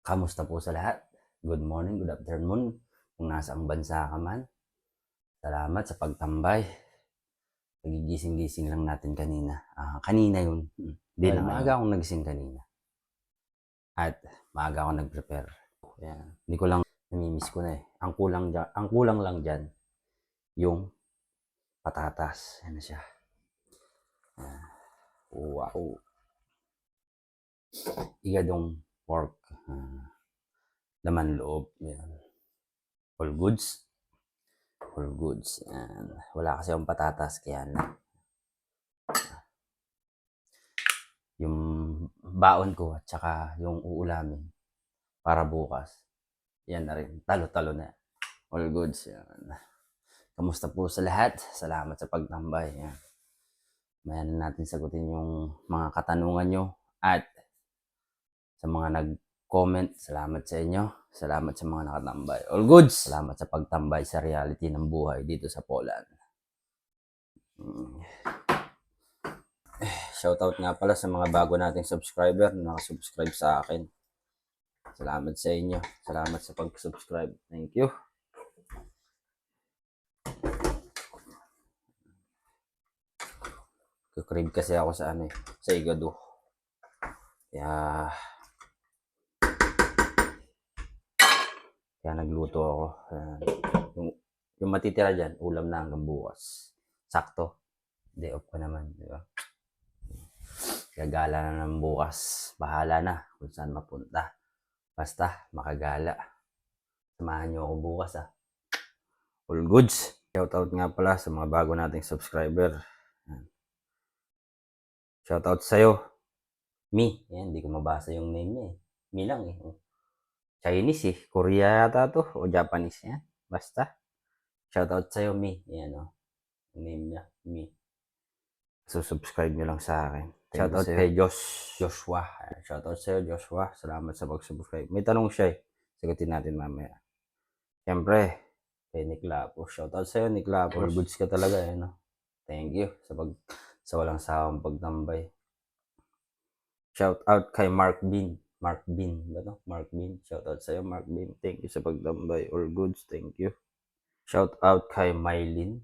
Kamusta po sa lahat? Good morning, good afternoon. Kung nasa ang bansa ka man. Salamat sa pagtambay. Nagigising-gising lang natin kanina. Ah, kanina yun. Hmm. Di Well, na, ngayon. maaga akong nagising kanina. At maaga ako nag-prepare. Yan. Hindi ko lang namimiss ko na eh. Ang kulang, dyan, ang kulang lang dyan, yung patatas. Yan na siya. Ah, wow. Igadong pork. Ah, laman loob. Yan. All goods. All goods. Yan. Wala kasi akong patatas kaya na. Yung baon ko at saka yung uulamin para bukas. Yan na rin. Talo-talo na. All goods. Yan. Kamusta po sa lahat? Salamat sa pagtambay. Yan. Mayan na natin sagutin yung mga katanungan nyo at sa mga nag-comment, salamat sa inyo. Salamat sa mga nakatambay. All goods! Salamat sa pagtambay sa reality ng buhay dito sa Poland. Mm. Eh, Shoutout nga pala sa mga bago nating subscriber na nakasubscribe sa akin. Salamat sa inyo. Salamat sa pag-subscribe. Thank you. Kukrib kasi ako sa ano eh, sa igado. Kaya Kaya nagluto ako. Ayan. Yung, yung matitira dyan, ulam na hanggang bukas. Sakto. Day off ko naman, di ba? Gagala na ng bukas. Bahala na kung saan mapunta. Basta, makagala. Samahan niyo ako bukas, ah. All goods. Shoutout nga pala sa mga bago nating subscriber. Shoutout sa'yo. Mi. Yan, hindi ko mabasa yung name niya eh. Mi lang eh. Chinese eh. Korea yata to. O Japanese yan. Basta. Shoutout sa'yo, Mi. Yan o. Name niya. Mi. So, subscribe nyo lang sa akin. Shoutout kay Josh. Joshua. Shoutout sa'yo, Joshua. Salamat sa pag-subscribe. May tanong siya eh. Sagutin natin mamaya. Siyempre, kay Nick Lapos. Shoutout sa'yo, Nick Lapos. All goods ka talaga eh, no? Thank you sa pag sa walang sawang pagtambay. Shout out kay Mark Bean. Mark Bean, ba to? Mark Bean. Shout out sa'yo, Mark Bean. Thank you sa pagtambay. All goods, thank you. Shout out kay Mylin.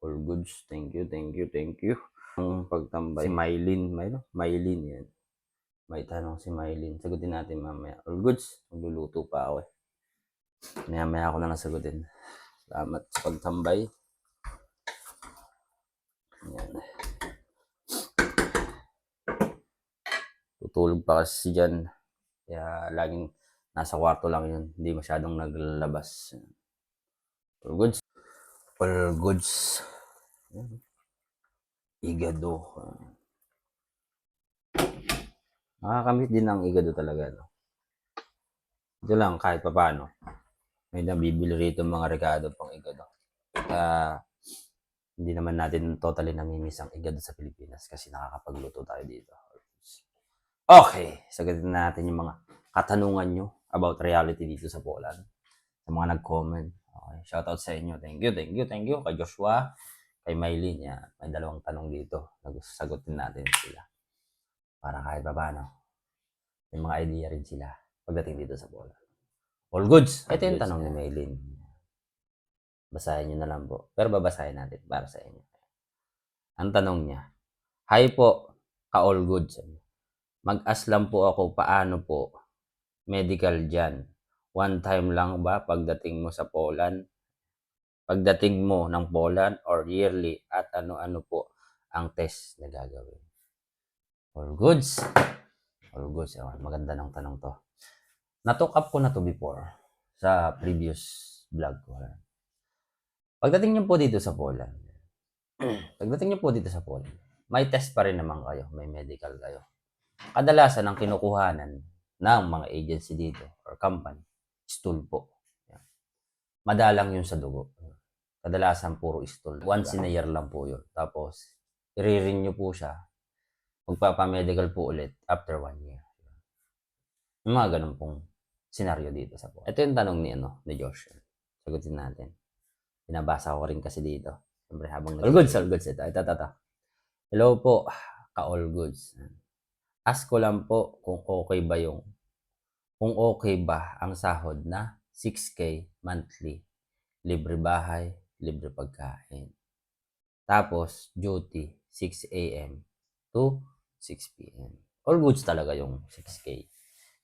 All goods, thank you, thank you, thank you. Ang pagtambay. Si Mylin, may no? Mylin yan. May tanong si Mylin. Sagutin natin mamaya. All goods, magluluto pa ako eh. Maya-maya ako na lang sagutin. Salamat sa pagtambay. Yan. Tutulog pa kasi dyan. Kaya laging nasa kwarto lang yun. Hindi masyadong naglalabas. All goods. All goods. Igado. Nakakamit din ng igado talaga. No? Ito lang kahit papano. May nabibili rito mga regado pang igado. Kaya hindi naman natin totally namimiss ang igado sa Pilipinas kasi nakakapagluto tayo dito. Okay, sagutin na natin yung mga katanungan nyo about reality dito sa Poland. Sa mga nag-comment. Okay, shoutout sa inyo. Thank you, thank you, thank you. Kay Joshua, kay Maylin. Yan. May dalawang tanong dito. Sagutin natin sila. Para kahit pa paano. May mga idea rin sila pagdating dito sa Poland. All goods. Ito yung tanong ni Maylin. Basahin nyo na lang po. Pero babasahin natin para sa inyo. Ang tanong niya, Hi po, ka-all goods. Mag-aslam po ako paano po medical dyan. One time lang ba pagdating mo sa Poland? Pagdating mo ng Poland or yearly at ano-ano po ang test na gagawin? All goods. All goods. Ewan, maganda ng tanong to. Natok up ko na to before sa previous vlog ko. Pagdating niyo po dito sa Poland, pagdating niyo po dito sa Poland, may test pa rin naman kayo, may medical kayo. Kadalasan ang kinukuhanan ng mga agency dito or company, stool po. Madalang yun sa dugo. Kadalasan puro stool. Once in a year lang po yun. Tapos, i-renew po siya. Magpapamedical po ulit after one year. Yung mga ganun pong senaryo dito sa po. Ito yung tanong ni, ano, ni Josh. Sagutin natin. Binabasa ko rin kasi dito. Siyempre habang All goods, all goods. Ito, ito, ito. ito. Hello po, ka-all goods. Ask ko lang po kung okay ba yung kung okay ba ang sahod na 6K monthly. Libre bahay, libre pagkain. Tapos, duty, 6 a.m. to 6 p.m. All goods talaga yung 6K.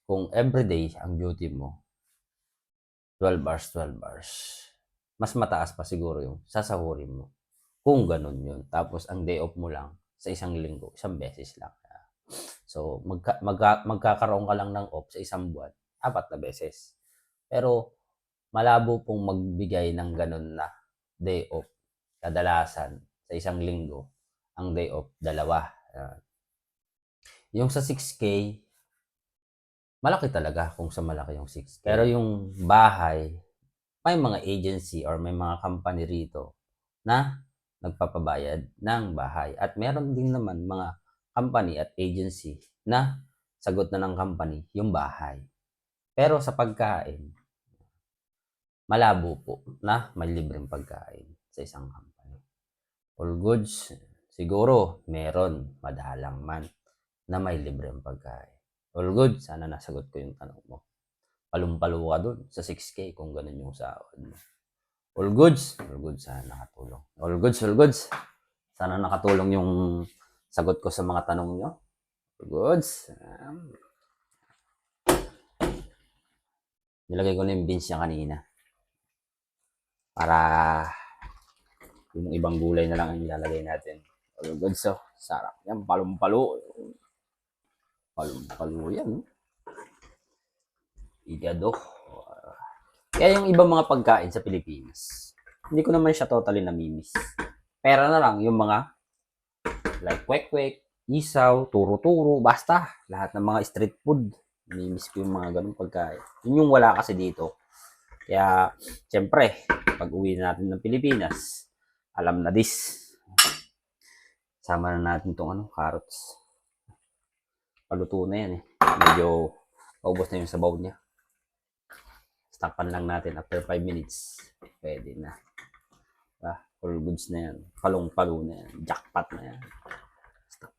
Kung everyday ang duty mo, 12 hours, 12 hours. Mas mataas pa siguro yung sasahurin mo. Kung ganun yun. Tapos, ang day off mo lang sa isang linggo, isang beses lang. So, magka, magka, magkakaroon ka lang ng off sa isang buwan, apat na beses. Pero, malabo pong magbigay ng ganun na day off. Kadalasan, sa isang linggo, ang day off, dalawa. Yan. Yung sa 6K, malaki talaga kung sa malaki yung 6K. Pero yung bahay, may mga agency or may mga company rito na nagpapabayad ng bahay. At meron din naman mga company at agency na sagot na ng company yung bahay. Pero sa pagkain, malabo po na may libreng pagkain sa isang company. All goods, siguro meron, madalang man, na may libreng pagkain. All good, sana nasagot ko yung tanong mo. Palumpalo ka dun sa 6K kung ganun yung sahod. All goods, all goods, sana nakatulong. All goods, all goods. Sana nakatulong yung sagot ko sa mga tanong nyo. Goods. Um, nilagay ko na yung beans niya kanina. Para yung ibang gulay na lang ang ilalagay natin. All goods, so. Sarap yan, palumpalo. Palumpalo yan. Igado. Kaya yung ibang mga pagkain sa Pilipinas, hindi ko naman siya totally namimiss. Pera na lang yung mga like kwek-kwek, isaw, turo-turo, basta lahat ng mga street food. Namimiss ko yung mga ganung pagkain. Yun yung wala kasi dito. Kaya, siyempre, pag uwi na natin ng Pilipinas, alam na this. Sama na natin tong ano, carrots. Paluto na yan eh. Medyo paubos na yung sabaw niya. Stapan lang natin after 5 minutes. Pwede na. Ah, all goods na yan. Palong-palo na yan. Jackpot na yan.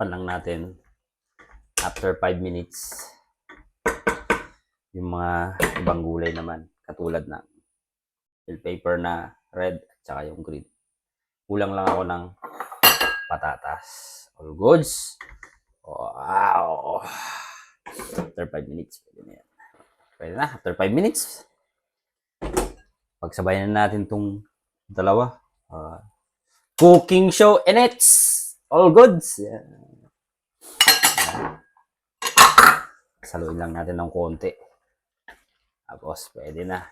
Stapan lang natin after 5 minutes. Yung mga ibang gulay naman. Katulad bell pepper na red at saka yung green. Kulang lang ako ng patatas. All goods. Wow. After 5 minutes, pwede na yan. Pwede na, after 5 minutes. Pagsabayan na natin tong dalawa. Ah, cooking show and it's all goods. Yan. Saluin lang natin ng konti. Tapos, pwede na.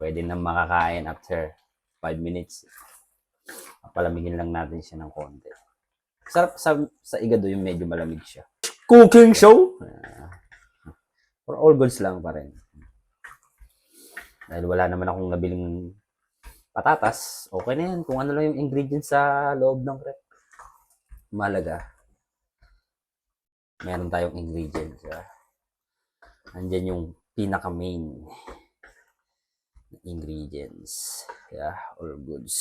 Pwede na makakain after 5 minutes. Palamigin lang natin siya ng konti. Sarap sa, sa igado yung medyo malamig siya. Cooking show? For all goods lang pa rin. Dahil wala naman akong nabiling patatas, okay na yan. Kung ano lang yung ingredients sa loob ng rep. Malaga. Meron tayong ingredients. Ah. Andyan yung pinaka-main ingredients. Yeah, all goods.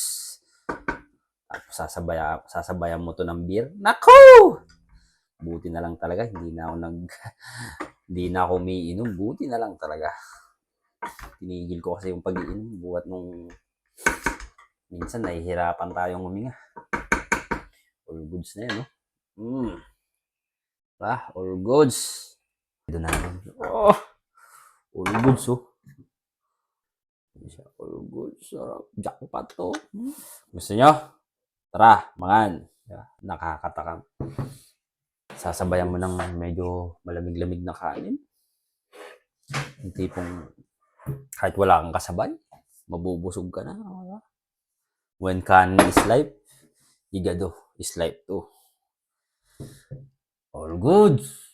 Tapos sasabaya, sasabayan mo to ng beer. Nako! Buti na lang talaga, hindi na ako nag hindi na ako umiinom. Buti na lang talaga. Tinigil ko kasi yung pag-iinom buhat nung minsan nahihirapan tayong huminga. Goods na yan, no? Mm. Ah, all goods. Ito na Oh, all goods, oh. All goods. Sarap. Jackpot to. Gusto nyo? Tara, mangan. Yeah, nakakatakam. Sasabayan mo ng medyo malamig-lamig na kanin. Yung tipong kahit wala kang kasabay, mabubusog ka na. wala. When kanin is life, igado life too. All goods.